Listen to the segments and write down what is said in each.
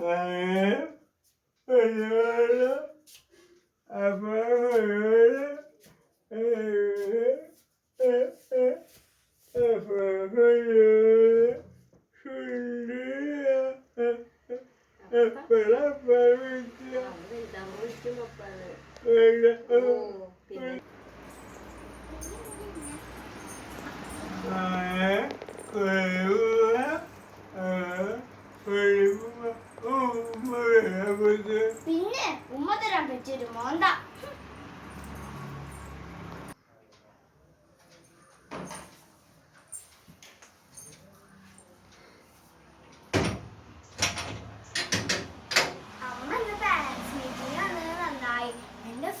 അവർ പറ്റിയൊരു മോന്ത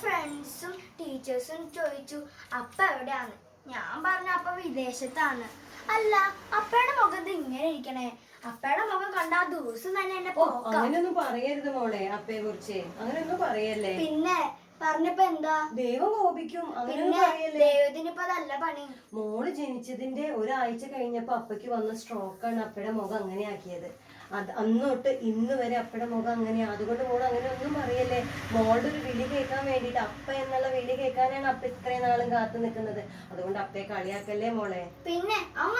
ഫ്രണ്ട്സും ടീച്ചേഴ്സും ചോദിച്ചു അപ്പ എവിടെയാണ്? ഞാൻ പറഞ്ഞു അപ്പ വിദേശത്താണ്. അല്ല അപ്പയുടെ മുഖത്ത് ഇങ്ങനെ ഇരിക്കണേ. അപ്പയുടെ മുഖം കണ്ട ആ ദിവസം തന്നെ എന്നെ പോക്കാം. അങ്ങനെയൊന്നും പറയരുത് മോളെ അപ്പയെ കുറിച്ച് അങ്ങനെയൊന്നും പറയല്ലേ? പിന്നെ പറഞ്ഞപ്പോ എന്താ? ദൈവം കോപിക്കും. അങ്ങനെയൊന്നും പറയല്ലേ? ദൈവത്തിനിപ്പോ അതല്ല പണി. മോൾ ജനിച്ചതിന്റെ ഒരാഴ്ച കഴിഞ്ഞപ്പോ അപ്പയ്ക്ക് വന്ന സ്ട്രോക്കാണ് അപ്പയുടെ മുഖം അങ്ങനെ ആക്കിയത് അത് അന്നോട്ട് തൊട്ട് ഇന്ന് വരെ അപ്പയുടെ മുഖം അങ്ങനെയാ. അതുകൊണ്ട് മോൾ അങ്ങനെ ഒന്നും പറയല്ലേ? മോളുടെ ഒരു വിളി കേൾക്കാൻ വേണ്ടിയിട്ട് അപ്പ എന്നുള്ള വിളി കേൾക്കാനാണ് അപ്പ ഇത്രയും നാളും കാത്തു നിൽക്കുന്നത്. അതുകൊണ്ട് അപ്പയെ കളിയാക്കല്ലേ മോളെ? പിന്നെ അമ്മ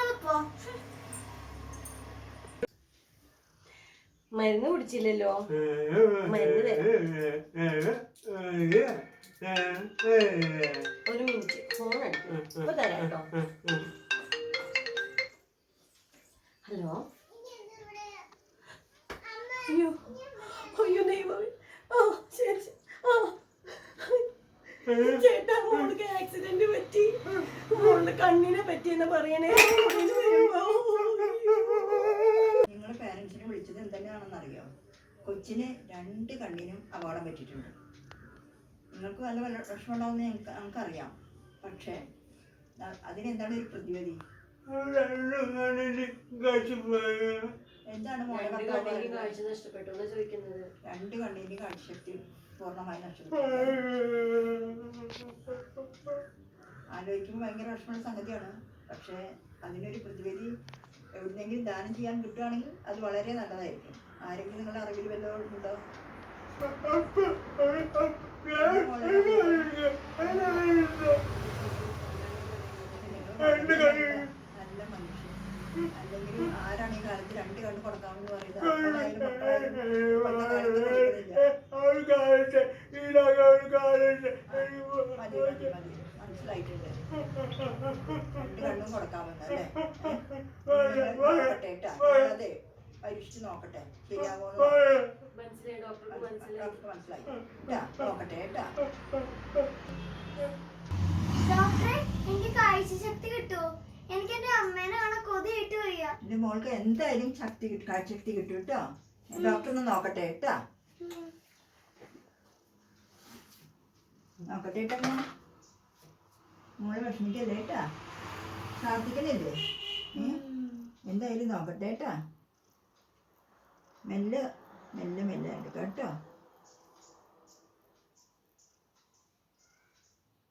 മരുന്ന് കുടിച്ചില്ലല്ലോ. മരുന്ന് ഒരു മിനിറ്റ് ഫോൺ ഇപ്പൊ തരാം കേട്ടോ. ഹലോ? അയ്യോ അയ്യോ ദൈവമേ. ആ ശരി. ആ. ചേട്ടാ മോൾക്ക് ആക്സിഡന്റ് പറ്റി. മോളുടെ കണ്ണിനെ പറ്റിയെന്ന് പറയണേ. നിങ്ങൾ കൊച്ചിന് രണ്ട് കണ്ണിനും അപകടം പറ്റിയിട്ടുണ്ട്. നിങ്ങൾക്ക് നല്ല വിഷമമുണ്ടാവുമെന്ന് ഞങ്ങൾക്ക് നമുക്കറിയാം പക്ഷേ അതിനെന്താണ് ഒരു പ്രതിവിധി? എന്താണ് മോളെ രണ്ട് കണ്ണിന് കാഴ്ചശക്തി പൂർണമായി നഷ്ടപ്പെട്ടു ആലോചിക്കുമ്പോൾ ഭയങ്കര വിഷമമുള്ള സംഗതിയാണ്. പക്ഷേ അതിനൊരു പ്രതിവിധി എവിടുന്നെങ്കിലും ദാനം ചെയ്യാൻ കിട്ടുകയാണെങ്കിൽ അത് വളരെ നല്ലതായിരിക്കും. ആരെങ്കിലും നിങ്ങളുടെ അറിവിൽ വല്ലതും ഉണ്ടോ? നല്ല മനുഷ്യൻ അല്ലെങ്കിൽ ആരാണ് ഈ കാലത്ത് രണ്ട് കണ്ണ് കൊടുക്കാമെന്ന് പറയുന്നത്? മതി മതി മതി. മനസ്സിലായിട്ടുണ്ട്. രണ്ട് കണ്ണും കൊടുക്കാമെന്ന് അല്ലേ നോക്കട്ടെ കേട്ടാ അതെ പരീക്ഷിച്ച് നോക്കട്ടെ. ശരിയാകുമോ മനസ്സിലായി ഡോക്ടർക്ക് മനസ്സിലായി. ഡോക്ടർക്ക് മനസ്സിലായി. ട്ടാ, നോക്കട്ടെ കേട്ടാ ഡോക്ടറെ എനിക്ക് കിട്ടുമോ എന്റെ അമ്മേനെ കാണാൻ കൊതിയിട്ട് വയ്യ എന്റെ മോൾക്ക് എന്തായാലും ശക്തി കിട്ടും കാഴ്ചശക്തി കിട്ടും കേട്ടോ ഡോക്ടർ ഒന്ന് നോക്കട്ടെ കേട്ടാ നോക്കട്ടെ കേട്ടോ മോൾ. വിഷമിക്കല്ലേ കേട്ടാ പ്രാർത്ഥിക്കണില്ലേ? ഏ? എന്തായാലും നോക്കട്ടെ കേട്ടാ മെല്ലെ മെല്ലെ മെല്ലെ എടുക്കാം കേട്ടോ.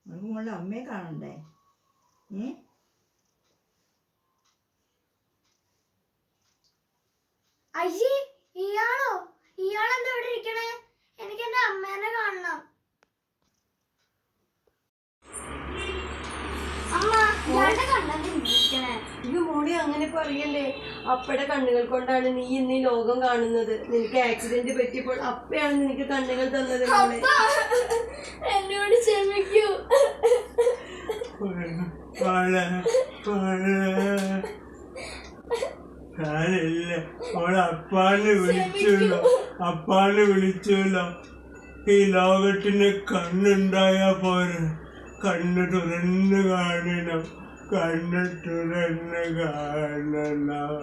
നമുക്ക് മോളുടെ അമ്മയെ കാണണ്ടേ? ഏ? അയ്യേ ഇയാളോ? ഇയാളെന്താ ഇവിടെ ഇരിക്കണേ? എനിക്ക് എന്റെ അമ്മേനെ കാണണം. അമ്മ ഇയാളുടെ കണ്ണെന്താ ഇരിക്കണേ ഇത് മോളെ അങ്ങനെ പറയല്ലേ. അപ്പയുടെ കണ്ണുകൾ കൊണ്ടാണ് നീ ഇന്ന് ഈ ലോകം കാണുന്നത്. നിനക്ക് ആക്സിഡന്റ് പറ്റിയപ്പോൾ അപ്പയാണ് നിനക്ക് കണ്ണുകൾ തന്നത് എന്നോട് ക്ഷമിക്കൂ. ഞാനില്ല അവളെ അപ്പാനെ വിളിച്ചല്ലോ അപ്പാനെ വിളിച്ചല്ലോ ഈ ലോകത്തിന് കണ്ണുണ്ടായ പോരെ. കണ്ണ് തുറന്ന് കാണണം. കണ്ണ് തുറന്ന് കാണണം.